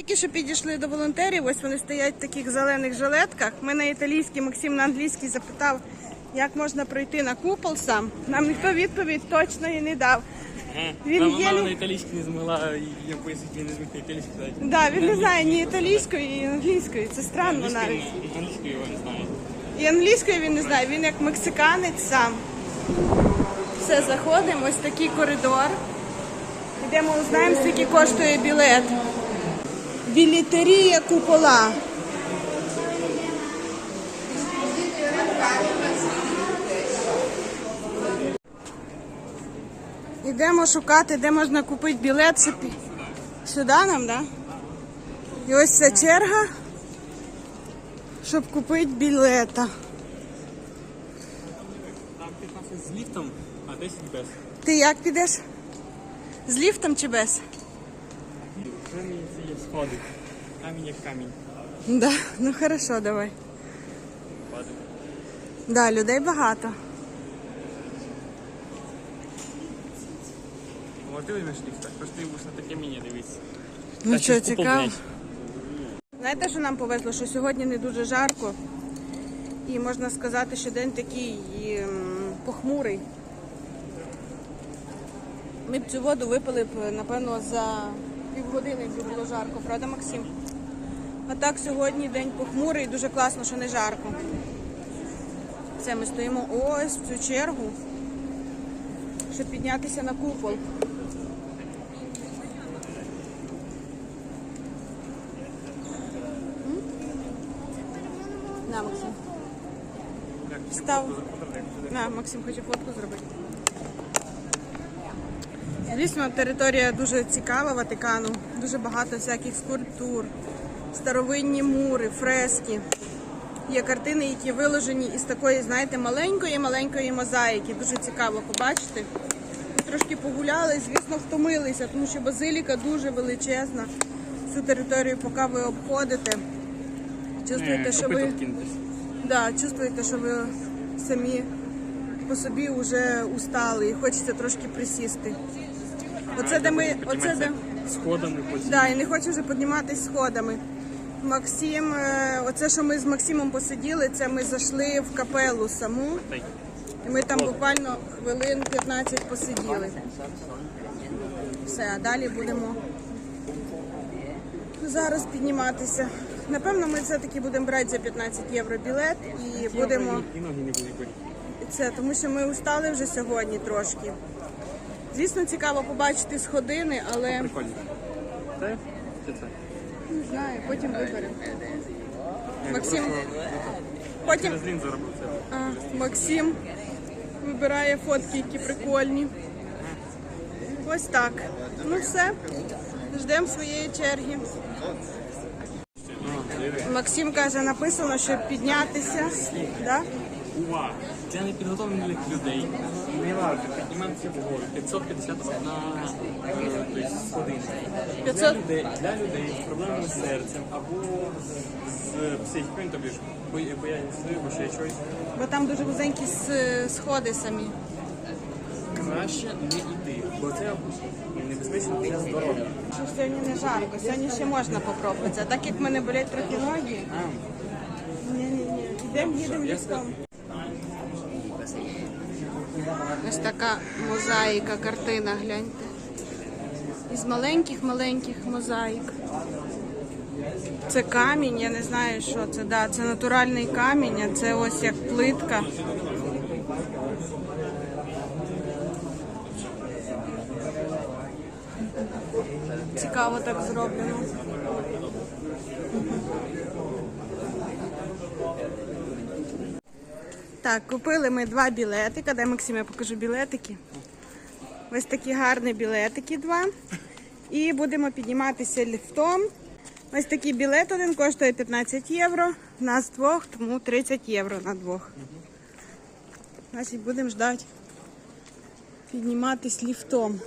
Тільки що підійшли до волонтерів, ось вони стоять в таких зелених жилетках. Ми на італійській, Максим на англійській запитав, як можна пройти на купол сам. Нам ніхто відповідь точно і не дав. Він Мама єлі- на італійській не змогла, я пояснити, я не зміг на італійській сказати. Да, він не знає ні італійської, ні англійської. Це странно навіть. Англійською його не знаю. І англійської він не знає, він як мексиканець сам. Все, заходимо, ось такий коридор. Йдемо, узнаємо, скільки коштує білет. Білетерія купола. Йдемо шукати, де можна купити білет. Сюди нам, так? Да? І ось ця черга щоб купити білета. Там 15 з ліфтом, а 10 без. Ти як підеш? З ліфтом чи без? Є сходи. Камінь як камінь. Да, ну хорошо, давай. Падає. Да, людей багато. Може ти візьмеш? Просто ти будеш на таке міні дивитися. Ну що, цікаво? Знаєте, що нам повезло, що сьогодні не дуже жарко. І можна сказати, що день такий похмурий. Ми б цю воду випили б, напевно, за півгодини, якби було жарко, правда, Максим? А так сьогодні день похмурий, дуже класно, що не жарко. Все, ми стоїмо ось в цю чергу, щоб піднятися на купол. На, Максим. Як Став. фото заходили, як туди. На, Максим хоче фотку зробити. Звісно, територія дуже цікава Ватикану. Дуже багато всяких скульптур, старовинні мури, фрески. Є картини, які виложені із такої, знаєте, маленької-маленької мозаїки. Дуже цікаво побачити. Ми трошки погуляли, звісно, втомилися, тому що базиліка дуже величезна. Всю територію, поки ви обходите, чувствуєте, Е, що ви. Да, чувствуєте, що ви самі по собі вже устали і хочеться трошки присісти. Оце де ми, оце де. Сходами потім. Да, і не хочу вже підніматись сходами. Максим, е, оце, що ми з Максимом посиділи, це ми зайшли в капелу саму. І ми там буквально хвилин 15 посиділи. Все, а далі будемо зараз підніматися. Напевно, ми все-таки будемо брати за 15 євро білет і будемо. Це тому, що ми устали вже сьогодні трошки. Звісно, цікаво побачити сходини, але Прикольно. Це? Чи це? не знаю, потім виберемо. Я Максим, просто потім Через це. а, Максим вибирає фотки, які прикольні. Ось так. Ну все, ждемо своєї черги. Ну. Максим каже, написано, щоб піднятися. Да? Увага! Для непідготовлених людей не варто підніматися вгору. 550 на е, тобто, 500? Для людей, для людей з проблемами з серцем або з психікою, тобі ж бо- бояться або ще щось. Бо там дуже вузенькі с- сходи самі. Краще не йти, бо це небезпечно для здоров'я. Що сьогодні не жарко, сьогодні ще можна попробувати. А так як в мене болять трохи ноги, ні-ні-ні, йдемо, їдемо ліском. Ось така мозаїка, картина, гляньте. Із маленьких-маленьких мозаїк. Це камінь, я не знаю, що це. Да, це натуральний камінь, а це ось як плитка. Цікаво так зроблено. Так, купили ми два білетика. Дай Максим, я покажу білетики. Ось такі гарні білетики два. І будемо підніматися ліфтом. Ось такий білет один коштує 15 євро. Нас двох, тому 30 євро на двох. Значить, будемо ждати підніматись ліфтом.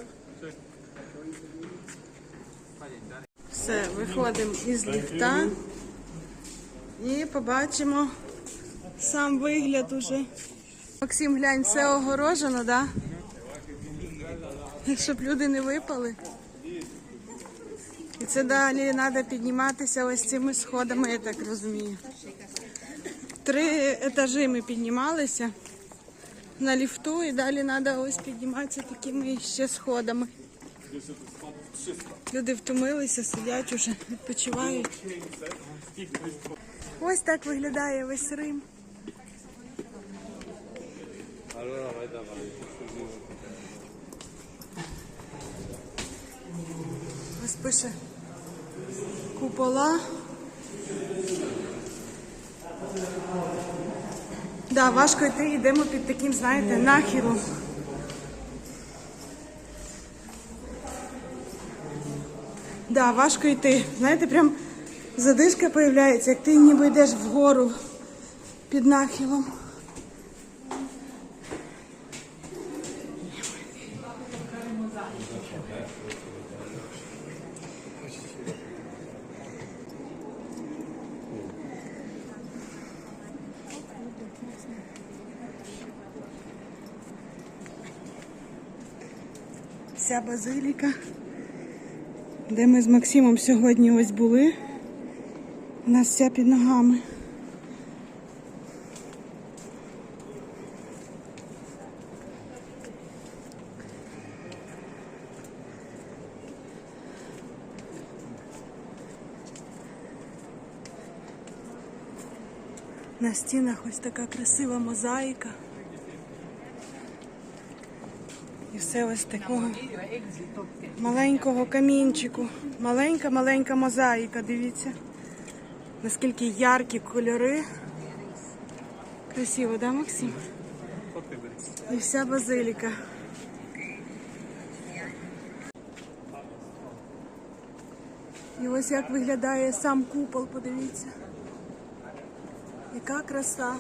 Все, виходимо із ліфта і побачимо сам вигляд уже. Максим, глянь, все огорожено, да? Щоб люди не випали. І це далі треба підніматися ось цими сходами, я так розумію. Три етажі ми піднімалися на ліфту і далі треба ось підніматися такими ще сходами. Люди втомилися, сидять уже, відпочивають. Ось так виглядає весь Рим. Ось пише купола. Да, важко йти, йдемо під таким, знаєте, нахилом. Да, важко йти. Знаєте, прям задишка появляється, як ти ніби йдеш вгору під нахилом. Вся базиліка, де ми з Максимом сьогодні ось були. У нас вся під ногами. На стінах ось така красива мозаїка. І все ось такого маленького камінчику. Маленька-маленька мозаїка, дивіться. Наскільки яркі кольори. Красиво, да, Максим? І вся базиліка. І ось як виглядає сам купол, подивіться. Яка краса.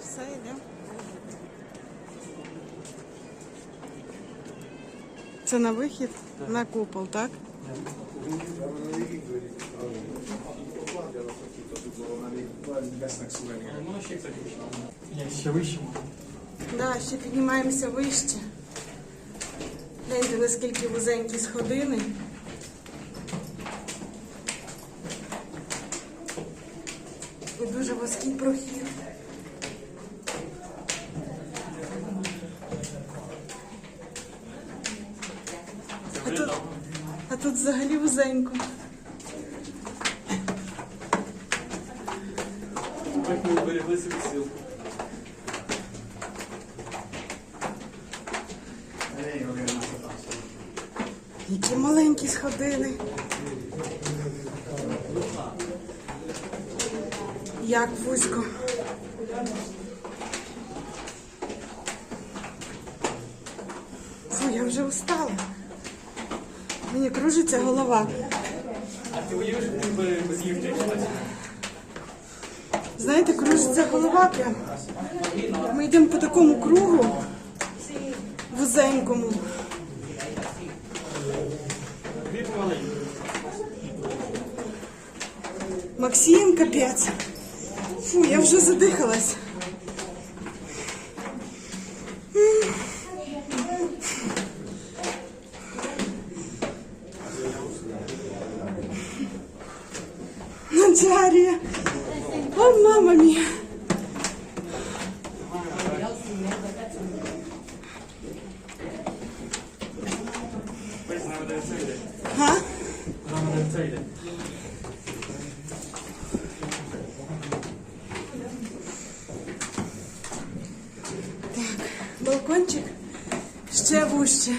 Все йде. Це на вихід на купол, так? Воно ще вище. Да, ще піднімаємося вище. Гляньте, наскільки вузенькі сходини. І дуже вузький прохід. А тут, а тут взагалі вузенько. Як ми зберегли собі сил. Які маленькі сходини. Як вузько. Фу, я вже устала. Мені кружиться голова. А ти уявиш, що ти би без ліфта йшлася? Знаєте, кружиться голова. Ми йдемо по такому кругу вузенькому. Максим, капець. Фу, я вже задихалась. Надярія. О, мама мія. Ось знаю, де це йде. Га? Знаю, де це йде. Балкончик ще вужче.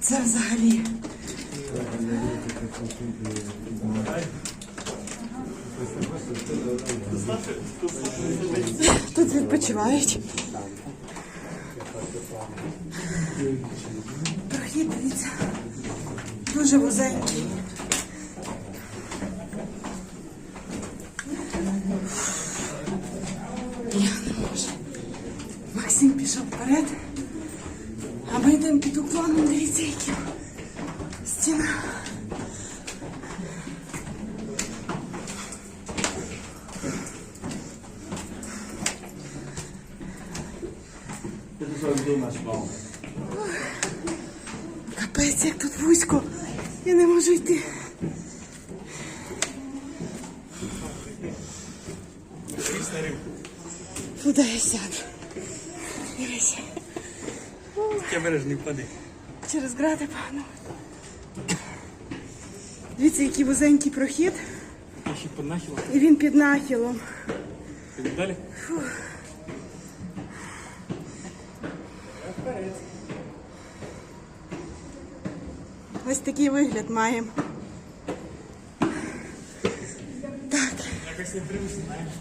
Це взагалі. Тут відпочивають. Прохід, дивіться. Дуже вузенький. Максим пішов вперед. А ми йдемо під уклоном, дивіться, які стіна. Капець, як тут вузько. Я не можу йти. Куди я сяду? Дивися. Я береш, не впади. Через грати пану. Дивіться, який вузенький прохід, і він під нахилом. Далі? Ось такий вигляд маємо. Так. Якось не знаєш.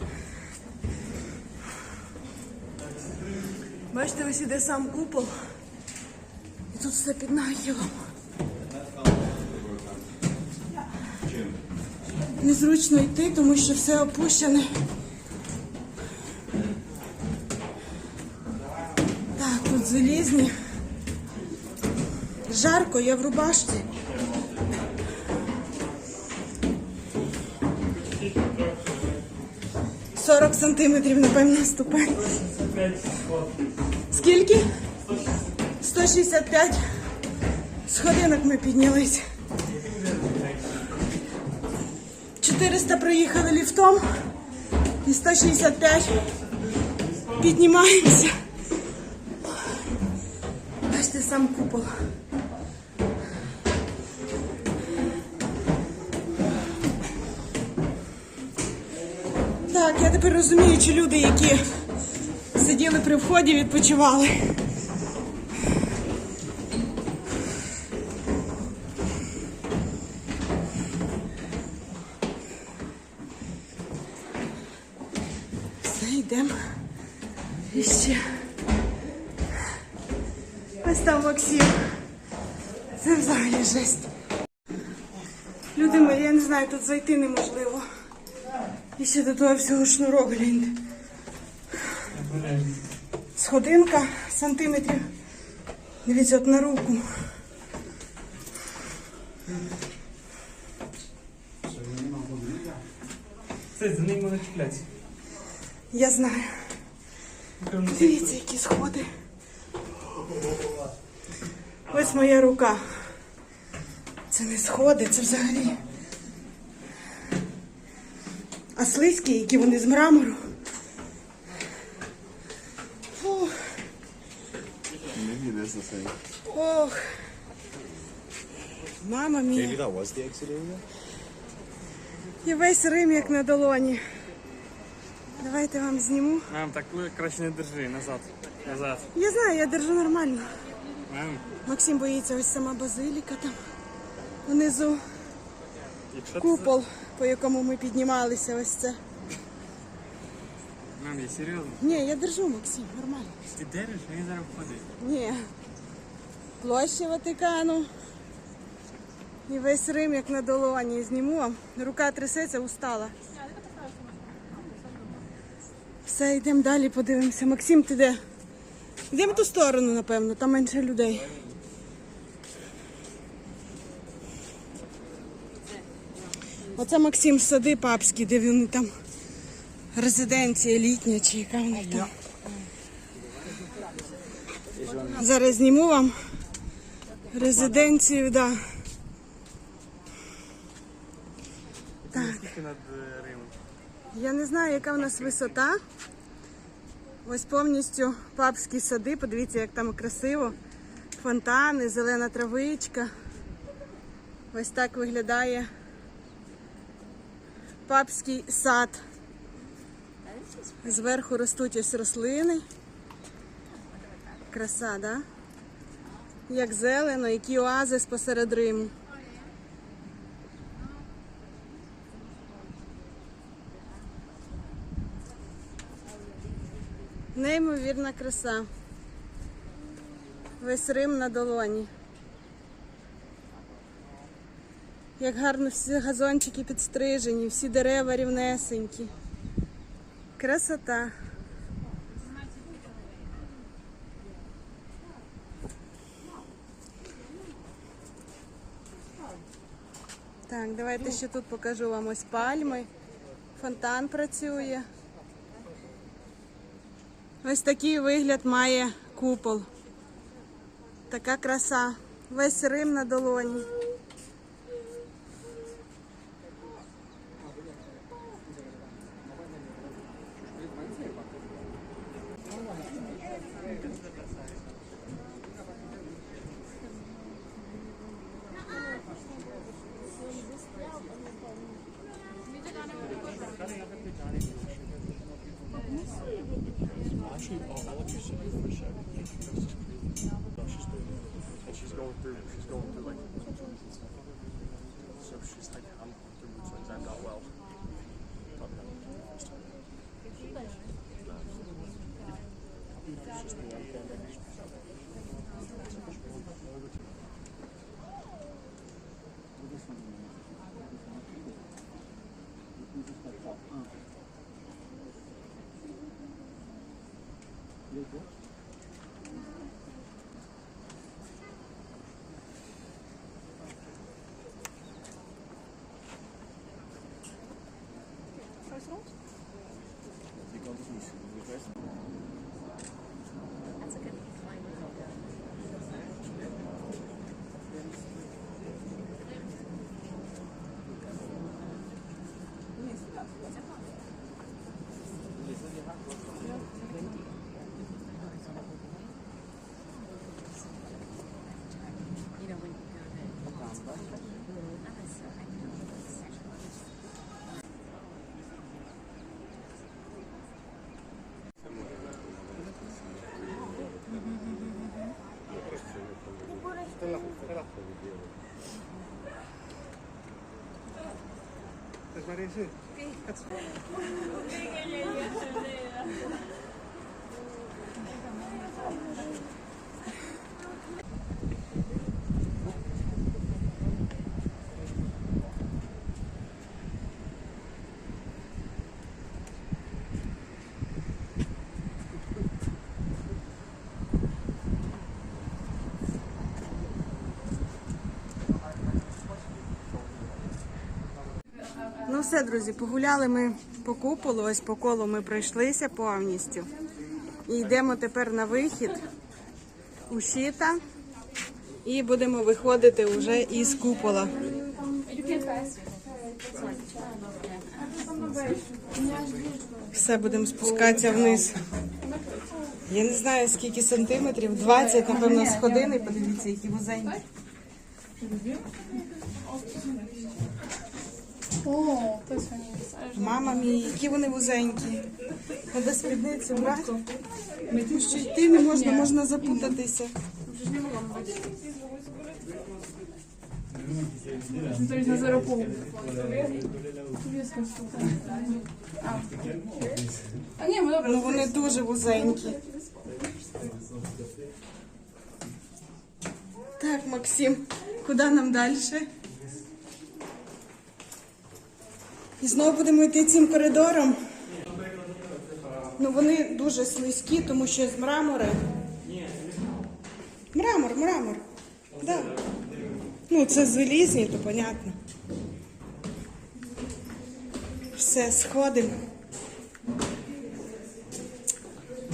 Бачите, ось іде сам купол. І тут все під нахилом. Незручно йти, тому що все опущене. Так, тут залізні. Жарко, я в рубашці. Сантиметрів, напевно, ступень. Скільки? 165 сходинок ми піднялись. 400 проїхали ліфтом і 165 піднімаємося. Бачите, сам купол. Так, я тепер розумію, чи люди, які сиділи при вході, відпочивали. Все, йдемо. І ще. Ось там Максим. Це взагалі жесть. Люди мої, я не знаю, тут зайти неможливо. І ще до того всього шнурок, гляньте. Сходинка сантиметрів. Дивіться, от на руку. Це за ним можна чіплятися. Я знаю. Дивіться, які сходи. Ось моя рука. Це не сходи, це взагалі. А слизькі, які вони з мрамору. Фух. Maybe is the. Ох. Мама Maybe мія. that was the exit area. І весь Рим як на долоні. Давайте вам зніму. Мам, так краще не держи, назад. Назад. Я знаю, я держу нормально. Мам, Максим боїться ось сама базиліка там. Внизу якщо ти... купол, по якому ми піднімалися. Ось це. Мам, я серйозно. Ні, я держу, Максим, нормально. Ти держиш, а він зараз впаде. Ні. Площа Ватикану. І весь Рим як на долоні. Зніму вам. Рука трясеться, устала. Все, йдемо далі, подивимося. Максим, ти де? Йдемо в ту сторону, напевно, там менше людей. Оце Максим сади папські, де вони там резиденція літня чи яка в них там. Зараз зніму вам резиденцію, да. Так. Я не знаю, яка в нас висота. Ось повністю папські сади. Подивіться, як там красиво. Фонтани, зелена травичка. Ось так виглядає папський сад. Зверху ростуть ось рослини. Краса, да? Як зелено, які оазис посеред Риму. Неймовірна краса. Весь Рим на долоні. Як гарно всі газончики підстрижені, всі дерева рівнесенькі. Красота. Так, давайте ще тут покажу вам ось пальми. Фонтан працює. Ось такий вигляд має купол. Така краса. Весь Рим на долоні. Actually, I'll, I'll you she's going through, she's going through like. So she's like, I'm going through. I'm not well. confronto. Pandemic. Ну все, друзі, погуляли ми по куполу, ось по колу ми пройшлися повністю. І йдемо тепер на вихід у щита і будемо виходити вже із купола. Все, будемо спускатися вниз. Я не знаю скільки сантиметрів, 20, напевно, сходини. Подивіться, які вузенькі. Fajnie. Мама мій, які вони вузенькі. Треба спідницю брати. Тому що йти не можна, можна запутатися. To jest na 0,5. Tu jest konsulta. A. A nie, no dobra. Ну вони дуже вузенькі. Так, Максим, куди нам далі? І знову будемо йти цим коридором. Ну вони дуже слизькі, тому що з мрамори. Мрамор, мрамор. Да. Ну, це залізні, то понятно. Все, сходимо.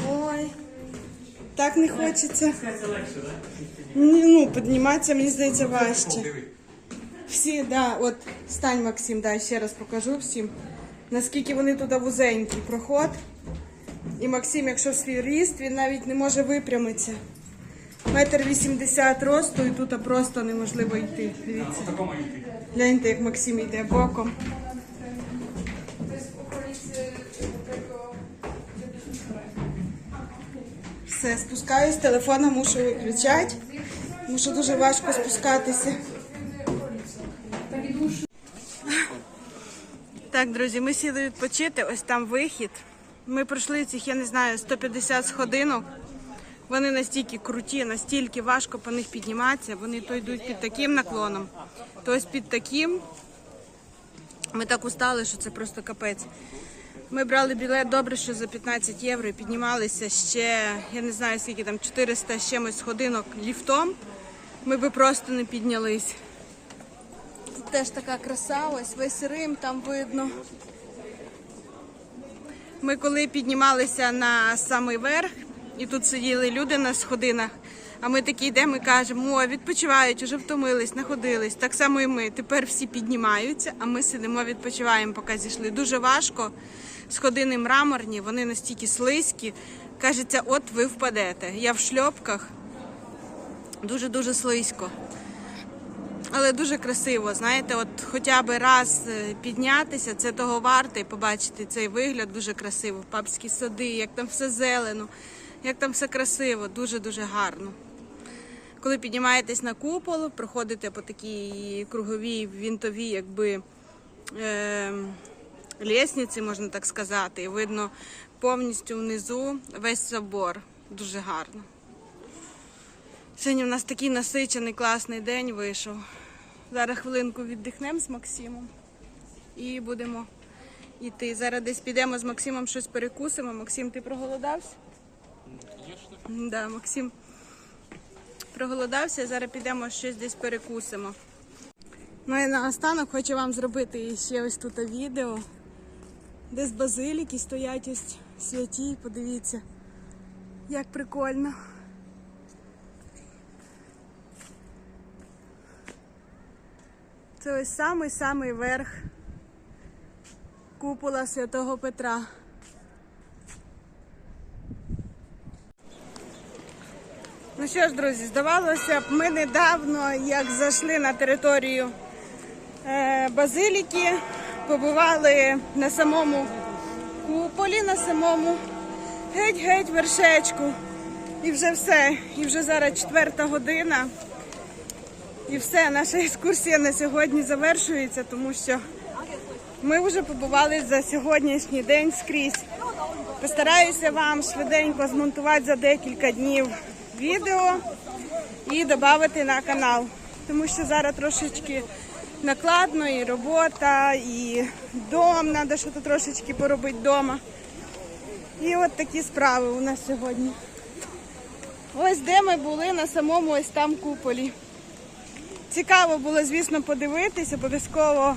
Ой, так не хочеться. Ні, Ну, підніматися, мені здається, важче. Всі, да, от стань, Максим, да, ще раз покажу всім, наскільки вони туди вузенькі проход. І Максим, якщо свій ріст, він навіть не може випрямитися. Метр вісімдесят росту і тут просто неможливо йти. Дивіться. Гляньте, як Максим йде боком. Все, спускаюсь, телефона мушу виключати, що дуже важко спускатися. Так, друзі, ми сіли відпочити, ось там вихід. Ми пройшли цих, я не знаю, 150 сходинок. Вони настільки круті, настільки важко по них підніматися. Вони то йдуть під таким наклоном, то ось під таким. Ми так устали, що це просто капець. Ми брали білет добре, що за 15 євро і піднімалися ще, я не знаю скільки там, 400 з чимось сходинок ліфтом. Ми би просто не піднялись. Теж така краса, ось весь Рим там видно. Ми коли піднімалися на самий верх, і тут сиділи люди на сходинах, а ми такі йдемо і кажемо, о, відпочивають, уже втомились, находились. Так само і ми. Тепер всі піднімаються, а ми сидимо, відпочиваємо, поки зійшли. Дуже важко. Сходини мраморні, вони настільки слизькі. Кажеться, от ви впадете. Я в шльопках. Дуже-дуже слизько. Але дуже красиво, знаєте, от хоча б раз е, піднятися, це того варте і побачити цей вигляд дуже красиво. Папські сади, як там все зелено, як там все красиво, дуже-дуже гарно. Коли піднімаєтесь на купол, проходите по такій круговій вінтовій, якби е, лісниці, можна так сказати, і видно повністю внизу весь собор. Дуже гарно. Сьогодні в нас такий насичений класний день вийшов. Зараз хвилинку віддихнемо з Максимом і будемо йти. Зараз десь підемо з Максимом щось перекусимо. Максим, ти проголодався? Да, Максим проголодався, зараз підемо щось десь перекусимо. Ну і наостанок хочу вам зробити ще ось тут відео, де з базиліки стоять ось святі. Подивіться, як прикольно. Це ось самий-самий верх купола святого Петра. Ну що ж, друзі, здавалося б, ми недавно, як зайшли на територію е, базиліки, побували на самому куполі, на самому геть-геть вершечку. І вже все. І вже зараз четверта година. І все, наша екскурсія на сьогодні завершується, тому що ми вже побували за сьогоднішній день скрізь. Постараюся вам швиденько змонтувати за декілька днів відео і додати на канал. Тому що зараз трошечки накладно, і робота, і дом, треба щось трошечки поробити вдома. І от такі справи у нас сьогодні. Ось де ми були на самому ось там куполі. Цікаво було, звісно, подивитись, обов'язково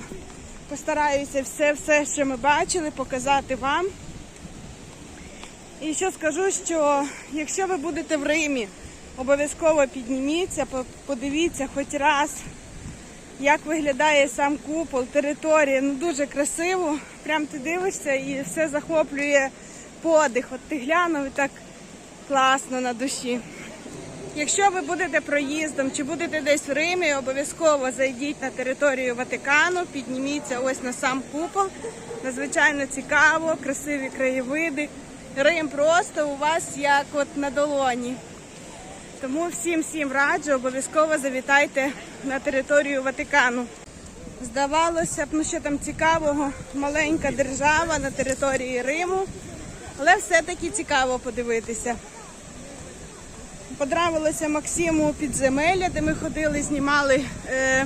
постараюся все-все, що ми бачили, показати вам. І що скажу, що якщо ви будете в Римі, обов'язково підніміться, подивіться хоч раз, як виглядає сам купол, територія. Ну дуже красиво. Прям ти дивишся і все захоплює подих. От ти глянув і так класно на душі. Якщо ви будете проїздом чи будете десь в Римі, обов'язково зайдіть на територію Ватикану, підніміться ось на сам купол. Надзвичайно цікаво, красиві краєвиди. Рим просто у вас як от на долоні. Тому всім всім раджу, обов'язково завітайте на територію Ватикану. Здавалося б, ну що там цікавого, маленька держава на території Риму, але все-таки цікаво подивитися. Подравилося Максиму підземелля, де ми ходили, знімали е,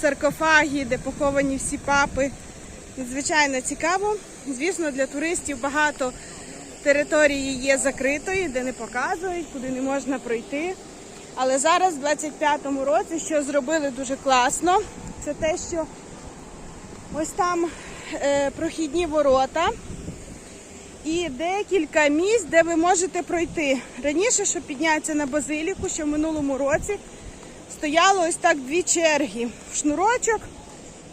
саркофаги, де поховані всі папи. Надзвичайно цікаво. Звісно, для туристів багато території є закритої, де не показують, куди не можна пройти. Але зараз, в 25-му році, що зробили дуже класно, це те, що ось там е, прохідні ворота і декілька місць, де ви можете пройти. Раніше, щоб піднятися на базиліку, що в минулому році стояло ось так дві черги. в Шнурочок.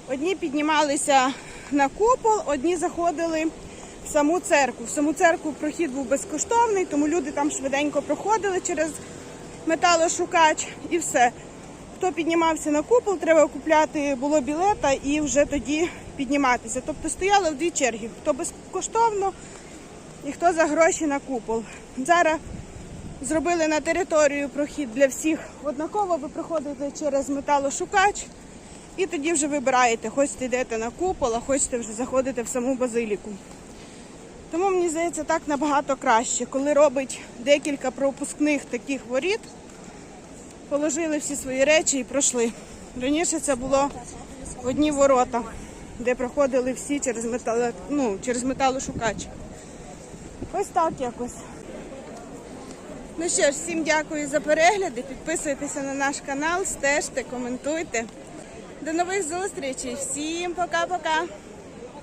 Одні піднімалися на купол, одні заходили в саму церкву. В саму церкву прохід був безкоштовний, тому люди там швиденько проходили через металошукач і все. Хто піднімався на купол, треба купляти було білета і вже тоді підніматися. Тобто стояло в дві черги. Хто безкоштовно і хто за гроші на купол. Зараз зробили на територію прохід для всіх однаково. Ви проходите через металошукач і тоді вже вибираєте, хочете йдете на купол, а хочете вже заходити в саму базиліку. Тому мені здається, так набагато краще, коли робить декілька пропускних таких воріт, положили всі свої речі і пройшли. Раніше це було одні ворота, де проходили всі через метало, ну, через металошукач. Ось так якось. Ну що ж, всім дякую за перегляди. Підписуйтеся на наш канал, стежте, коментуйте. До нових зустрічей. Всім пока-пока.